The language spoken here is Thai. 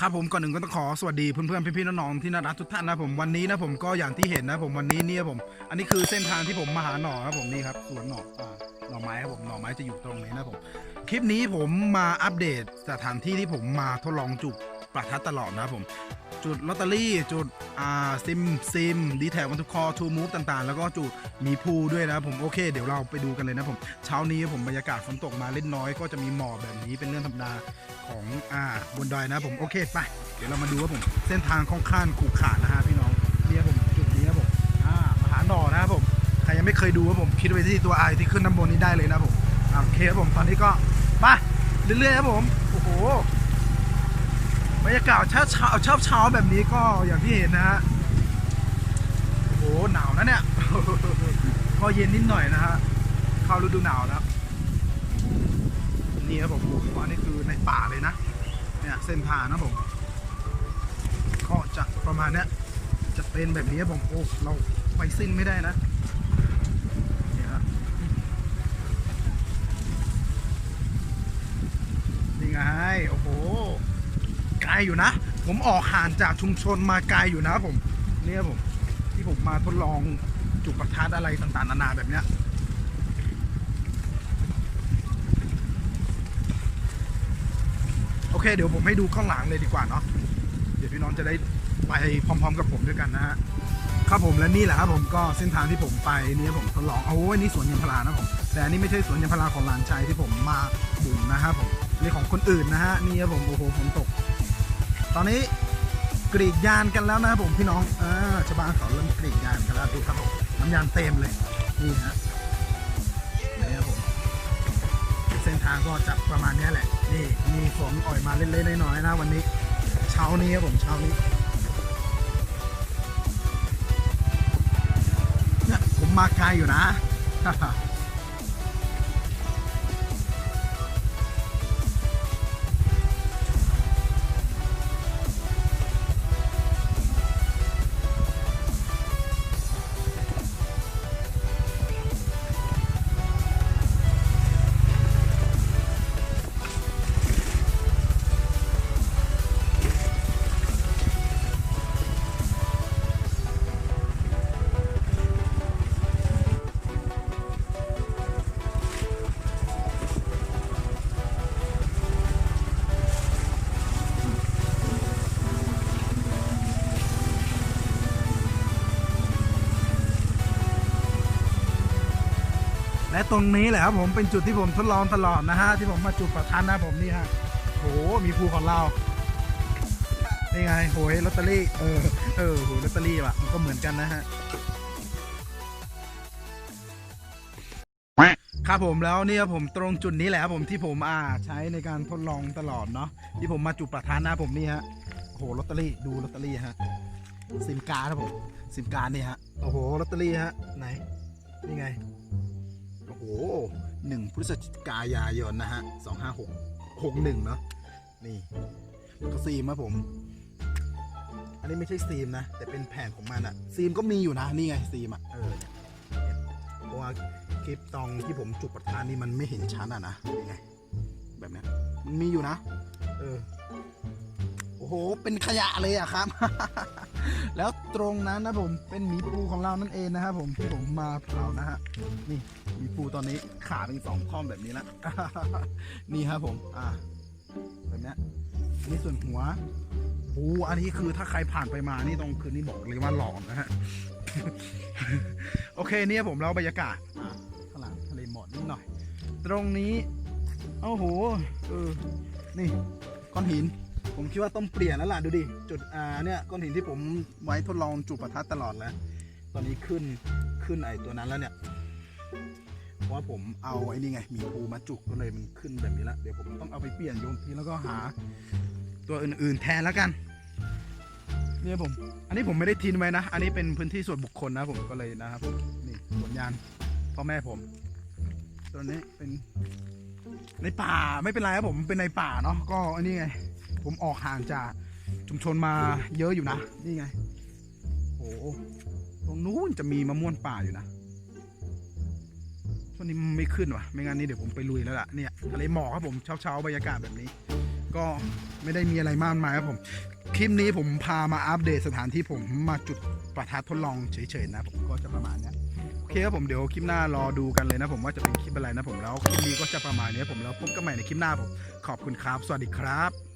ครับผมก่อนหนึ่งก็ต้องขอสวัสดีเพื่อนๆพี่ๆน้องๆที่น่ารักทุกท่านนะผมวันนี้นะผมก็อย่างที่เห็นนะผมวันนี้เนี่ยผม อันนี้คือเส้นทางที่ผมมาหาหน่อครับผมนี่ครับสวนหน่ออ่าหน่อไม้ครับผมหน่อไม้จะอยู่ตรงนี้นะผม คลิปนี้ผมมาอัปเดตสถานที่ที่ผมมาทดลองจุก ประทัดตลอดนะผม จุดลอตเตอรี่จุดอ่าซิมซิมดีแท็กวันทุกคอทูมูฟต่างๆ แล้วก็จุดมีพูด้วยนะผมโอเค เดี๋ยวเราไปดูกันเลยนะผมเช้านี้ผมบรรยากาศฝนตกมาเล็กน้อยก็จะมีหมอกแบบนี้เป็นเรื่องธรรมดาของอ่าบนดอยนะผมโอเคไปเดี๋ยวเรามาดูว่าผม เส้นทางค่อนข้างขรุขระนะฮะพี่น้องเนี่ยผมจุดนี้นะผมอ่ามหาหนอนะครับผมใครยังไม่เคยดูว่าผมคิดไว้ที่ตัวไอที่ขึ้นน้ำบนนี้ได้เลยนะผมโอเคครับผมตอนนี้ก็ไปเรื่อยๆครับผมโอ้โห บรรยากาศเช้าเช้าเช้าเช้าแบบนี้ก็อย่างที่เห็นนะฮะโอ้หนาวนะเนี่ยก็เย็นนิดหน่อยนะฮะเข้าฤดูหนาวแล้วนี่ครับผมโอ้โหอันนี้คือในป่าเลยนะเนี่ยเส้นทางนะผมก็จะประมาณเนี้ยจะเป็นแบบนี้ครับผมโอ้เราไปสิ้นไม่ได้นะนี่ฮะนี่ไงโอ้โห ลอยู่นะ ผมออกห่างจากชุมชนมาไกลอยู่นะผมเนี่ยผม ที่ผมมาทดลองจุดประทัดอะไรต่างๆนานาแบบเนี้ยโอเค เดี๋ยวผมให้ดูข้างหลังเลยดีกว่าเนาะเดี๋ยวพี่น้องจะได้ไปพร้อม ๆ กับผมด้วยกันนะฮะครับผมและนี่แหละครับผมก็เส้นทางที่ผมไปเนี่ยผมทดลองเอาไว้นี่สวนยางพารานะผมแต่อันนี้ไม่ใช่สวนยางพาราของหลานชายที่ผมมาบุ่มนะครับผมนี่ของคนอื่นนะฮะนี่ครับผมโอ้โหฝนตก ตอนนี้กรีดยานกันแล้วนะครับผมพี่น้องอ่าชาวบ้านเขาเริ่มกรีดยานกันแล้วดูครับผมน้ำยานเต็มเลยนี่ฮะนี่ครับผมเส้นทางก็จะประมาณนี้แหละ นี่มีฝนอ่อยมาเล็กๆน้อยๆนะวันนี้ เช้านี้ครับผมเช้านี้เนี่ยผมมาไกลอยู่นะ และตรงนี้แหละครับผมเป็นจุดที่ผมทดลองตลอดนะฮะที่ผมมาจุดประทัดนะผมนี่ฮะโหมีภูของเรานี่ไงโหยลอตเตอรี่เออเออโหยลอตเตอรี่ว่ะมันก็เหมือนกันนะฮะครับผมแล้วนี่ครับผมตรงจุดนี้แหละครับผมที่ผมอ่าใช้ในการทดลองตลอดเนาะที่ผมมาจุดประทัดนะผมนี่ฮะโหลอตเตอรี่ดูลอตเตอรี่ฮะซิมการ์ดครับผมซิมการ์ดนี่ฮะโอ้โหลอตเตอรี่ฮะไหนนี่ไง อ้โหหนึ่งพฤศจิกายายนนะฮะสองห้าหกหกหนึ่งเนาะนี่ก็ซีมครับผม อันนี้ไม่ใช่ซีมนะ แต่เป็นแผ่นของมันอะซีมก็มีอยู่นะ นี่ไงซีมอะเออเนี่ยเพราะว่าคลิปตองที่ผมจุดประทานนี่มันไม่เห็นชัดอะนะนี่ไง แบบนี้มันมีอยู่นะ เออโอ้โห เป็นขยะเลยอะครับ แล้วตรงนั้นนะผม เป็นหมีปูของเรานั่นเองนะครับผมที่ผมมาเผานะฮะ นี่ ปูตอนนี้ขาเป็นสองท่อมแบบนี้แล้วนี่ครับผม อ่าแบบนี้นี่ส่วนหัวปูอันนี้คือถ้าใครผ่านไปมานี่ตรงคืนนี้บอกเลยว่าหลอนนะฮะ โอเคเนี่ยผมเราบรรยากาศอ่าข้างหลังทะเลหมอกนิดหน่อย ตรงนี้โอ้โหเออนี่ก้อนหิน ผมคิดว่าต้องเปลี่ยนแล้วล่ะดูดิ จุดอ่าเนี่ยก้อนหินที่ผมไว้ทดลองจุดประทัดตลอดแล้ว ตอนนี้ขึ้นขึ้นไอตัวนั้นแล้วเนี่ย ว่าผมเอาไอ้นี่ไงมีภูมาจุกก็เลยมันขึ้นแบบนี้ล้วเดี๋ยวผมต้องเอาไปเปลี่ยนโยนทีแล้วก็หาตัวอื่นๆแทนแล้วกันเนี่ยผม อันนี้ผมไม่ได้ทิ้งไว้นะ อันนี้เป็นพื้นที่ส่วนบุคคลนะผมก็เลยนะครับนี่สวนยางพ่อแม่ผมตัวนี้เป็นในป่าไม่เป็นไรครับผมเป็นในป่าเนาะก็อันนี้ไง ผมออกห่างจากชุมชนมาเยอะอยู่นะ นี่ไงโอ้โหตรงนู้นจะมีมะม่วนป่าอยู่นะ ช่วงนี้ไม่ขึ้นว่ะ ไม่งั้นนี่เดี๋ยวผมไปลุยแล้วล่ะเนี่ยทะเลหมอกครับผมเช้าๆบรรยากาศแบบนี้ ก็ไม่ได้มีอะไรมากมายครับผมคลิปนี้ผมพามาอัปเดตสถานที่ผมมาจุดประทัดทดลองเฉยๆนะผมก็จะประมาณนี้โอเคครับผมเดี๋ยวคลิปหน้ารอดูกันเลยนะผมว่าจะเป็นคลิปอะไรนะผมแล้วคลิปนี้ก็จะประมาณนี้ผมแล้วพบกันใหม่ในคลิปหน้าผมขอบคุณครับ สวัสดีครับ